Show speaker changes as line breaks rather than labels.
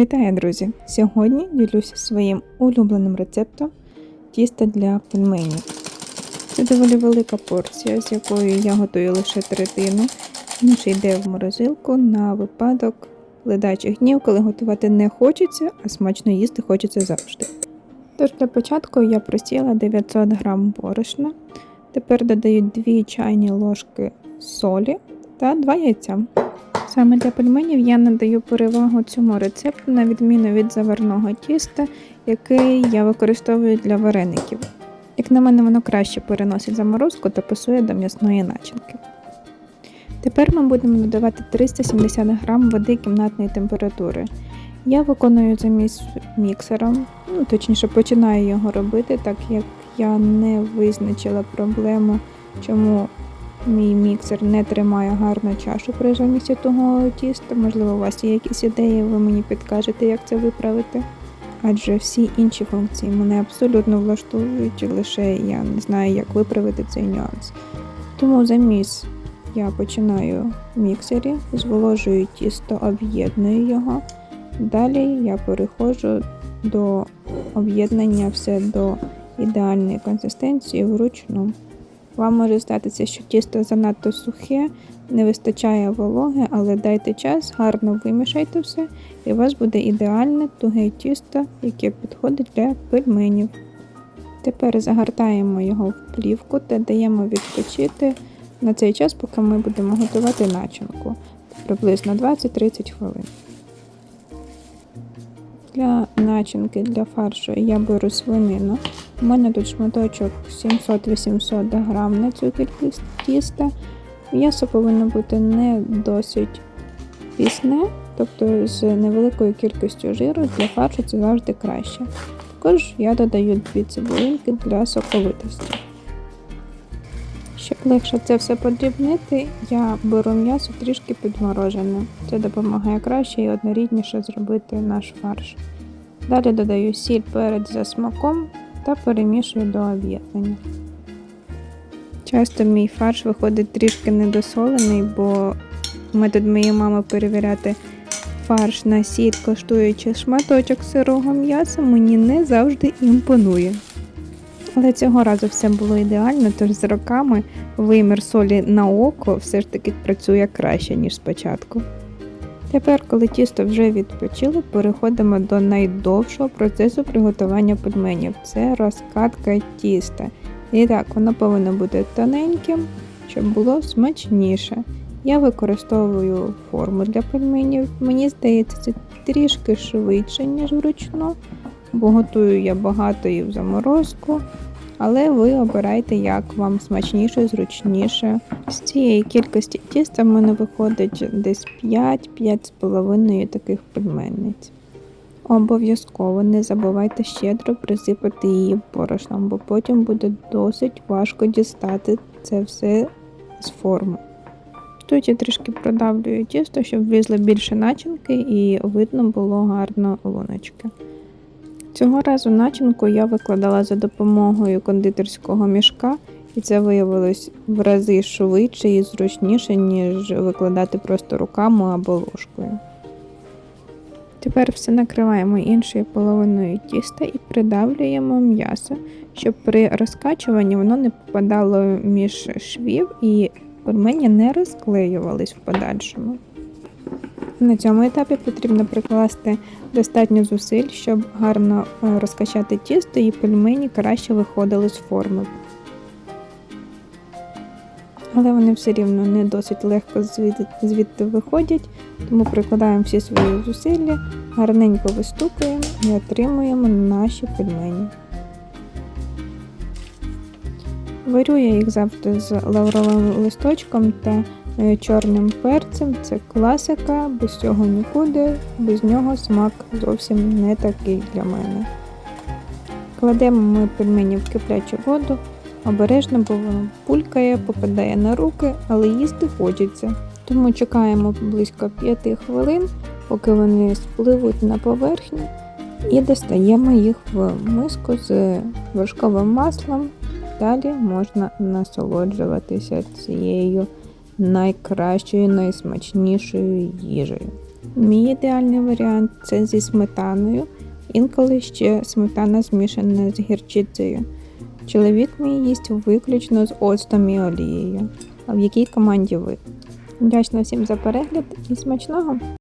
Вітаю, друзі! Сьогодні ділюся своїм улюбленим рецептом тіста для пельменів. Це доволі велика порція, з якої я готую лише третину. Інше йде в морозилку на випадок ледачих днів, коли готувати не хочеться, а смачно їсти хочеться завжди. Тож для початку я просіла 900 г борошна. Тепер додаю 2 чайні ложки солі та 2 яйця. Саме для пельменів я надаю перевагу цьому рецепту, на відміну від заварного тіста, який я використовую для вареників. Як на мене, воно краще переносить заморозку та пасує до м'ясної начинки. Тепер ми будемо додавати 370 г води кімнатної температури. Я виконую замість міксером, ну, точніше починаю його робити, так як я не визначила проблему, чому Мій міксер не тримає гарну чашу при замісі того тіста. Можливо, у вас є якісь ідеї, ви мені підкажете, як це виправити. Адже всі інші функції мене абсолютно влаштовують, лише я не знаю, як виправити цей нюанс. Тому заміс я починаю в міксері, зволожую тісто, об'єдную його. Далі я переходжу до об'єднання все до ідеальної консистенції вручну. Вам може статися, що тісто занадто сухе, не вистачає вологи, але дайте час, гарно вимішайте все, і у вас буде ідеальне туге тісто, яке підходить для пельменів. Тепер загортаємо його в плівку та даємо відпочити на цей час, поки ми будемо готувати начинку приблизно 20-30 хвилин. Для начинки для фаршу я беру свинину. У мене тут шматочок 700-800 грам на цю кількість тіста. М'ясо повинно бути не досить пісне, тобто з невеликою кількістю жиру для фаршу це завжди краще. Також я додаю дві цибулинки для соковитості. Щоб легше це все подрібнити, я беру м'ясо трішки підморожене. Це допомагає краще і однорідніше зробити наш фарш. Далі додаю сіль перець за смаком та перемішую до об'єднання. Часто мій фарш виходить трішки недосолений, бо метод моєї мами перевіряти фарш на сіль, коштуючи шматочок сирого м'яса, мені не завжди імпонує. Але цього разу все було ідеально, тож з роками вимір солі на око все ж таки працює краще, ніж спочатку. Тепер, коли тісто вже відпочило, переходимо до найдовшого процесу приготування пельменів це розкатка тіста. І так, воно повинно бути тоненьким, щоб було смачніше. Я використовую форму для пельменів. Мені здається, це трішки швидше, ніж вручну, бо готую я багато і в заморозку. Але ви обирайте, як вам смачніше, зручніше. З цієї кількості тіста в мене виходить десь 5-5,5 таких пельменниць. Обов'язково не забувайте щедро присипати її борошном, бо потім буде досить важко дістати це все з форми. Тут я трішки продавлюю тісто, щоб влізло більше начинки і видно було гарно луночки. Цього разу начинку я викладала за допомогою кондитерського мішка, і це виявилось в рази швидше і зручніше, ніж викладати просто руками або ложкою. Тепер все накриваємо іншою половиною тіста і придавлюємо м'ясо, щоб при розкачуванні воно не попадало між швів і пельмені не розклеювались в подальшому. На цьому етапі потрібно прикласти достатньо зусиль, щоб гарно е, розкачати тісто і пельмені краще виходили з форми. Але вони все рівно не досить легко звідти, виходять, тому прикладаємо всі свої зусилля, гарненько вистукуємо і отримуємо наші пельмені. Варю я їх завжди з лавровим листочком та чорним перцем. Це класика, без цього нікуди, без нього смак зовсім не такий для мене. Кладемо ми пельмені в киплячу воду, обережно, бо воно пулькає, попадає на руки, але їсти хочеться. Тому чекаємо близько 5 хвилин, поки вони спливуть на поверхню, і достаємо їх в миску з вершковим маслом. Далі можна насолоджуватися цією найкращою, найсмачнішою їжею. Мій ідеальний варіант це зі сметаною, інколи ще сметана змішана з гірчицею. Чоловік мій їсть виключно з оцтом і олією. А в якій команді ви? Вдячна всім за перегляд і смачного!